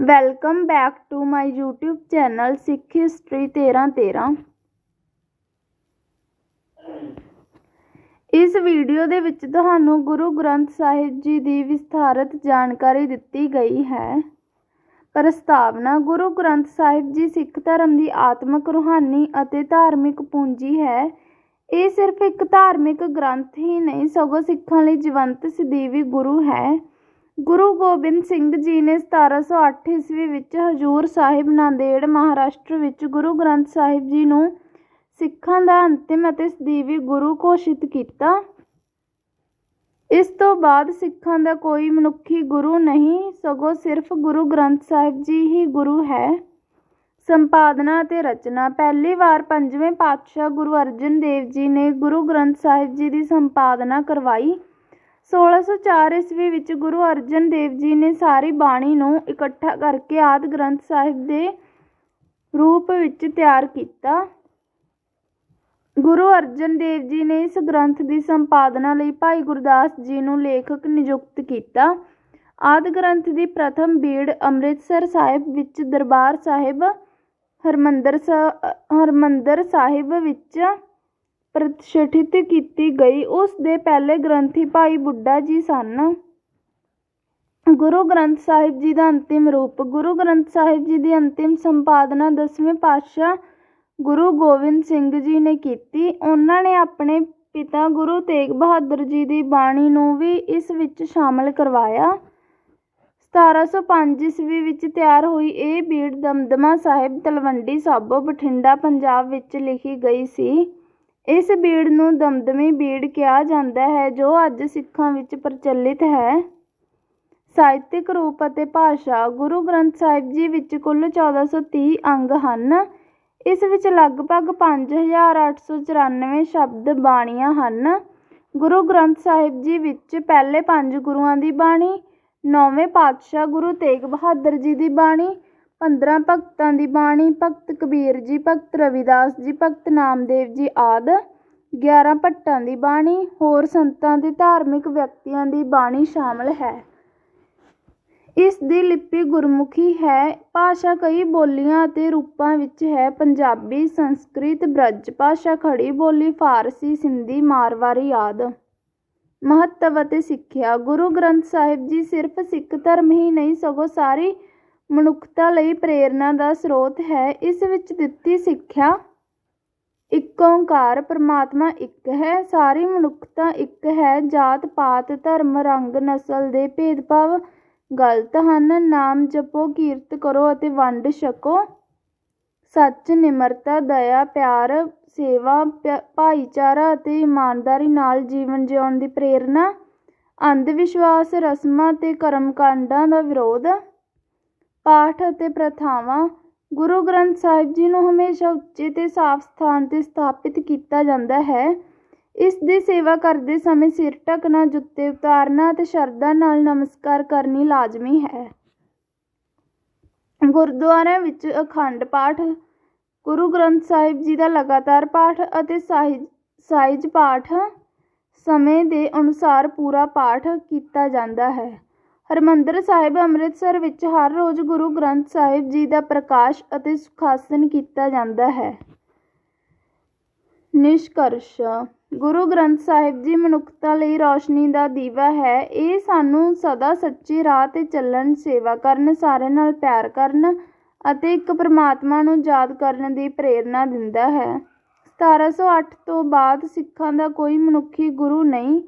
Welcome back to my YouTube channel Sikh history 1313 ਇਸ video ਦੇ ਵਿੱਚ ਤੁਹਾਨੂੰ ਗੁਰੂ ਗ੍ਰੰਥ ਸਾਹਿਬ ਜੀ ਦੀ ਵਿਸਥਾਰਤ ਜਾਣਕਾਰੀ ਦਿੱਤੀ ਗਈ ਹੈ। ਪ੍ਰਸਤਾਵਨਾ, ਗੁਰੂ ਗ੍ਰੰਥ ਸਾਹਿਬ ਜੀ ਸਿੱਖ ਧਰਮ ਦੀ ਆਤਮਿਕ ਰੂਹਾਨੀ ਅਤੇ ਧਾਰਮਿਕ ਪੂੰਜੀ ਹੈ। ਇਹ ਸਿਰਫ ਇੱਕ ਧਾਰਮਿਕ ਗ੍ਰੰਥ ਹੀ ਨਹੀਂ, ਸਗੋਂ ਸਿੱਖਾਂ ਲਈ ਜੀਵੰਤ ਸਦੀਵੀ ਗੁਰੂ ਹੈ। ਗੁਰੂ ਗੋਬਿੰਦ ਸਿੰਘ ਜੀ ਨੇ 1708 ਈਸਵੀ ਵਿੱਚ ਹਜੂਰ ਸਾਹਿਬ ਨਾਂਦੇੜ ਮਹਾਰਾਸ਼ਟਰ ਵਿੱਚ ਗੁਰੂ ਗ੍ਰੰਥ ਸਾਹਿਬ ਜੀ ਨੂੰ ਸਿੱਖਾਂ ਦਾ ਅੰਤਿਮ ਅਤੇ ਸਦੀਵੀ ਗੁਰੂ ਘੋਸ਼ਿਤ ਕੀਤਾ। ਇਸ ਤੋਂ ਬਾਅਦ ਸਿੱਖਾਂ ਦਾ ਕੋਈ ਮਨੁੱਖੀ ਗੁਰੂ ਨਹੀਂ, ਸਗੋਂ ਸਿਰਫ ਗੁਰੂ ਗ੍ਰੰਥ ਸਾਹਿਬ ਜੀ ਹੀ ਗੁਰੂ ਹੈ। ਸੰਪਾਦਨਾ ਅਤੇ ਰਚਨਾ, ਪਹਿਲੀ ਵਾਰ ਪੰਜਵੇਂ ਪਾਤਸ਼ਾਹ ਗੁਰੂ ਅਰਜਨ ਦੇਵ ਜੀ ਨੇ ਗੁਰੂ ਗ੍ਰੰਥ ਸਾਹਿਬ ਜੀ ਦੀ ਸੰਪਾਦਨਾ ਕਰਵਾਈ। 1604 ਈਸਵੀ ਵਿੱਚ ਗੁਰੂ ਅਰਜਨ ਦੇਵ ਜੀ ਨੇ ਸਾਰੀ ਬਾਣੀ ਨੂੰ ਇਕੱਠਾ ਕਰਕੇ ਆਦਿ ਗ੍ਰੰਥ ਸਾਹਿਬ ਦੇ ਰੂਪ ਵਿੱਚ ਤਿਆਰ ਕੀਤਾ। ਗੁਰੂ ਅਰਜਨ ਦੇਵ ਜੀ ਨੇ ਇਸ ਗ੍ਰੰਥ ਦੀ ਸੰਪਾਦਨਾ ਲਈ ਭਾਈ ਗੁਰਦਾਸ ਜੀ ਨੂੰ ਲੇਖਕ ਨਿਯੁਕਤ ਕੀਤਾ। ਆਦਿ ਗ੍ਰੰਥ ਦੀ ਪ੍ਰਥਮ ਬੀੜ ਅੰਮ੍ਰਿਤਸਰ ਸਾਹਿਬ ਵਿੱਚ ਦਰਬਾਰ ਸਾਹਿਬ ਹਰਮੰਦਰ ਹਰਮੰਦਰ ਸਾਹਿਬ ਵਿੱਚ ਪ੍ਰਤਿਸ਼ਠਿਤ ਕੀਤੀ ਗਈ। ਉਸ ਦੇ ਪਹਿਲੇ ਗ੍ਰੰਥੀ ਭਾਈ ਬੁੱਢਾ ਜੀ ਸਨ। ਗੁਰੂ ਗ੍ਰੰਥ ਸਾਹਿਬ ਜੀ ਦਾ ਅੰਤਿਮ ਰੂਪ, ਗੁਰੂ ਗ੍ਰੰਥ ਸਾਹਿਬ ਜੀ ਦੀ ਅੰਤਿਮ ਸੰਪਾਦਨਾ ਦਸਵੇਂ ਪਾਤਸ਼ਾਹ ਗੁਰੂ ਗੋਬਿੰਦ ਸਿੰਘ ਜੀ ਨੇ ਕੀਤੀ। ਉਹਨਾਂ ਨੇ ਆਪਣੇ ਪਿਤਾ ਗੁਰੂ ਤੇਗ ਬਹਾਦਰ ਜੀ ਦੀ ਬਾਣੀ ਨੂੰ ਵੀ ਇਸ ਵਿੱਚ ਸ਼ਾਮਲ ਕਰਵਾਇਆ। 1705 ਈਸਵੀ ਵਿੱਚ ਤਿਆਰ ਹੋਈ ਇਹ ਬੀੜ ਦਮਦਮਾ ਸਾਹਿਬ ਤਲਵੰਡੀ ਸਾਬੋ ਬਠਿੰਡਾ, ਪੰਜਾਬ ਵਿੱਚ ਲਿਖੀ ਗਈ ਸੀ। ਇਸ ਬੀੜ ਨੂੰ ਦਮਦਮੀ ਬੀੜ ਕਿਹਾ ਜਾਂਦਾ ਹੈ, ਜੋ ਅੱਜ ਸਿੱਖਾਂ ਵਿੱਚ ਪ੍ਰਚਲਿਤ ਹੈ। ਸਾਹਿਤਿਕ ਰੂਪ ਅਤੇ ਭਾਸ਼ਾ ਗੁਰੂ ਗ੍ਰੰਥ ਸਾਹਿਬ ਜੀ ਵਿੱਚ ਕੁੱਲ 1430 ਅੰਗ ਹਨ। ਇਸ ਵਿੱਚ ਲਗਭਗ 5894 ਸ਼ਬਦ ਬਾਣੀਆਂ ਹਨ। ਗੁਰੂ ਗ੍ਰੰਥ ਸਾਹਿਬ ਜੀ ਵਿੱਚ ਪਹਿਲੇ ਪੰਜ ਗੁਰੂਆਂ ਦੀ ਬਾਣੀ, ਨੌਵੇਂ ਪਾਤਸ਼ਾਹ ਗੁਰੂ ਤੇਗ ਬਹਾਦਰ ਜੀ ਦੀ ਬਾਣੀ 15 ਭਗਤਾਂ ਦੀ ਬਾਣੀ, ਭਗਤ ਕਬੀਰ ਜੀ, ਭਗਤ ਰਵਿਦਾਸ ਜੀ, ਭਗਤ ਨਾਮਦੇਵ ਜੀ ਆਦਿ 11 ਭੱਟਾਂ ਦੀ ਬਾਣੀ, ਹੋਰ ਸੰਤਾਂ ਤੇ ਧਾਰਮਿਕ ਵਿਅਕਤੀਆਂ ਦੀ ਬਾਣੀ ਸ਼ਾਮਲ ਹੈ। ਇਸ ਦੀ ਲਿਪੀ ਗੁਰਮੁਖੀ ਹੈ, ਭਾਸ਼ਾ ਕਈ ਬੋਲੀਆਂ ਅਤੇ ਰੂਪਾਂ ਵਿੱਚ ਹੈ। ਪੰਜਾਬੀ, ਸੰਸਕ੍ਰਿਤ, ਬ੍ਰਜ ਭਾਸ਼ਾ ਖੜੀ ਬੋਲੀ, ਫਾਰਸੀ, ਸਿੰਧੀ, ਮਾਰਵਾੜੀ ਆਦਿ। ਮਹੱਤਵ ਅਤੇ ਸਿੱਖਿਆ। ਗੁਰੂ ਗ੍ਰੰਥ ਸਾਹਿਬ ਜੀ ਸਿਰਫ ਸਿੱਖ ਧਰਮ ਹੀ ਨਹੀਂ, ਸਗੋਂ ਸਾਰੀ ਮਨੁੱਖਤਾ ਲਈ ਪ੍ਰੇਰਨਾ ਦਾ ਸਰੋਤ ਹੈ। ਇਸ ਵਿੱਚ ਦਿੱਤੀ ਸਿੱਖਿਆ ਇੱਕ ਓੰਕਾਰ, ਪਰਮਾਤਮਾ ਇੱਕ ਹੈ। ਸਾਰੀ ਮਨੁੱਖਤਾ ਇੱਕ ਹੈ। ਜਾਤ, ਪਾਤ, ਧਰਮ, ਰੰਗ, ਨਸਲ ਦੇ ਭੇਦਭਾਵ ਗਲਤ ਹਨ। ਨਾਮ ਜਪੋ, ਕੀਰਤ ਕਰੋ ਅਤੇ ਵੰਡ ਛਕੋ। ਸੱਚ, ਨਿਮਰਤਾ, ਦਇਆ, ਪਿਆਰ, ਸੇਵਾ ਭਾਈਚਾਰਾ ਅਤੇ ਇਮਾਨਦਾਰੀ ਨਾਲ ਜੀਵਨ ਜਿਉਣ ਦੀ ਪ੍ਰੇਰਨਾ। ਅੰਧ ਵਿਸ਼ਵਾਸ, ਰਸਮਾਂ ਤੇ ਕਰਮਕਾਂਡਾਂ ਦਾ ਵਿਰੋਧ ਪਾਠ ਅਤੇ ਪ੍ਰਥਾਵਾਂ ਗੁਰੂ ਗ੍ਰੰਥ ਸਾਹਿਬ ਜੀ ਨੂੰ ਹਮੇਸ਼ਾ ਉੱਚੇ ਤੇ ਸਾਫ਼ ਸਥਾਨ ਤੇ ਸਥਾਪਿਤ ਕੀਤਾ ਜਾਂਦਾ ਹੈ। ਇਸ ਦੀ ਸੇਵਾ ਕਰਦੇ ਸਮੇਂ ਸਿਰ ਢੱਕਣਾ, ਜੁੱਤੇ ਉਤਾਰਨਾ ਅਤੇ ਸ਼ਰਧਾ ਨਾਲ ਨਮਸਕਾਰ ਕਰਨੀ ਲਾਜ਼ਮੀ ਹੈ। ਗੁਰਦੁਆਰਿਆਂ ਵਿੱਚ ਅਖੰਡ ਪਾਠ, ਗੁਰੂ ਗ੍ਰੰਥ ਸਾਹਿਬ ਜੀ ਦਾ ਲਗਾਤਾਰ ਪਾਠ ਅਤੇ ਸਾਈਜ ਸਾਈਜ ਪਾਠ ਸਮੇਂ ਦੇ ਅਨੁਸਾਰ ਪੂਰਾ ਪਾਠ ਕੀਤਾ ਜਾਂਦਾ ਹੈ। ਹਰਮੰਦਰ ਸਾਹਿਬ ਅੰਮ੍ਰਿਤਸਰ ਵਿੱਚ ਹਰ ਰੋਜ਼ ਗੁਰੂ ਗ੍ਰੰਥ ਸਾਹਿਬ ਜੀ ਦਾ ਪ੍ਰਕਾਸ਼ ਅਤੇ ਸੁਖਾਸਨ ਕੀਤਾ ਜਾਂਦਾ ਹੈ। ਨਿਸ਼ਕਰਸ਼, ਗੁਰੂ ਗ੍ਰੰਥ ਸਾਹਿਬ ਜੀ ਮਨੁੱਖਤਾ ਲਈ ਰੌਸ਼ਨੀ ਦਾ ਦੀਵਾ ਹੈ। ਇਹ ਸਾਨੂੰ ਸਦਾ ਸੱਚੀ ਰਾਹ ਤੇ ਚੱਲਣ, ਸੇਵਾ ਕਰਨ, ਸਾਰਿਆਂ ਨਾਲ ਪਿਆਰ ਕਰਨ ਅਤੇ ਇੱਕ ਪਰਮਾਤਮਾ ਨੂੰ ਯਾਦ ਕਰਨ ਦੀ ਪ੍ਰੇਰਨਾ ਦਿੰਦਾ ਹੈ। 1708 ਤੋਂ ਬਾਅਦ ਸਿੱਖਾਂ ਦਾ ਕੋਈ ਮਨੁੱਖੀ ਗੁਰੂ ਨਹੀਂ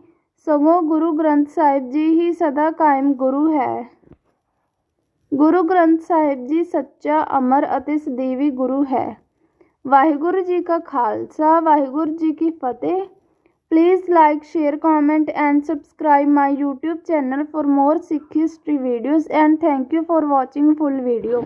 ਸਗੋਂ ਗੁਰੂ ਗ੍ਰੰਥ ਸਾਹਿਬ ਜੀ ਹੀ ਸਦਾ ਕਾਇਮ ਗੁਰੂ ਹੈ ਗੁਰੂ ਗ੍ਰੰਥ ਸਾਹਿਬ ਜੀ ਸੱਚਾ ਅਮਰ ਅਤੇ ਸਦੀਵੀ ਗੁਰੂ ਹੈ ਵਾਹਿਗੁਰੂ ਜੀ ਕਾ ਖਾਲਸਾ ਵਾਹਿਗੁਰੂ ਜੀ ਕੀ ਫਤਿਹ please like share comment and subscribe my YouTube channel for more Sikh history videos and thank you for watching full video